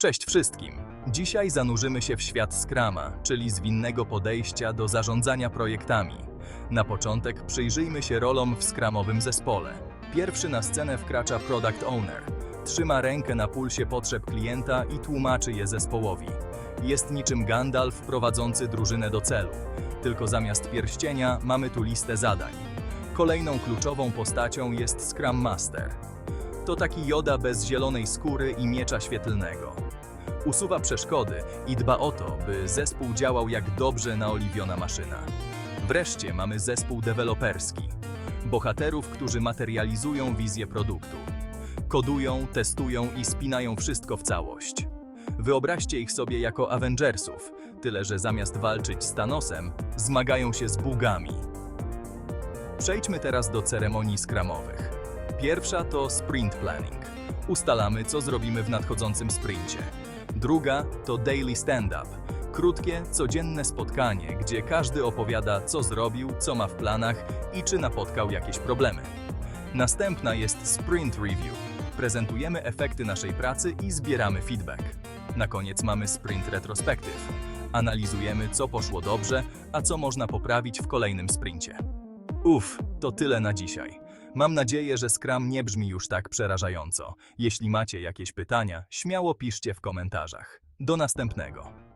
Cześć wszystkim! Dzisiaj zanurzymy się w świat Scrama, czyli zwinnego podejścia do zarządzania projektami. Na początek przyjrzyjmy się rolom w Scramowym zespole. Pierwszy na scenę wkracza Product Owner. Trzyma rękę na pulsie potrzeb klienta i tłumaczy je zespołowi. Jest niczym Gandalf prowadzący drużynę do celu. Tylko zamiast pierścienia mamy tu listę zadań. Kolejną kluczową postacią jest Scrum Master. To taki joda bez zielonej skóry i miecza świetlnego. Usuwa przeszkody i dba o to, by zespół działał jak dobrze naoliwiona maszyna. Wreszcie mamy zespół deweloperski. Bohaterów, którzy materializują wizję produktu. Kodują, testują i spinają wszystko w całość. Wyobraźcie ich sobie jako Avengersów, tyle że zamiast walczyć z Thanosem, zmagają się z bugami. Przejdźmy teraz do ceremonii skramowych. Pierwsza to sprint planning. Ustalamy, co zrobimy w nadchodzącym sprincie. Druga to daily stand-up. Krótkie, codzienne spotkanie, gdzie każdy opowiada, co zrobił, co ma w planach i czy napotkał jakieś problemy. Następna jest sprint review. Prezentujemy efekty naszej pracy i zbieramy feedback. Na koniec mamy sprint retrospective. Analizujemy, co poszło dobrze, a co można poprawić w kolejnym sprincie. Uff, to tyle na dzisiaj. Mam nadzieję, że Scrum nie brzmi już tak przerażająco. Jeśli macie jakieś pytania, śmiało piszcie w komentarzach. Do następnego.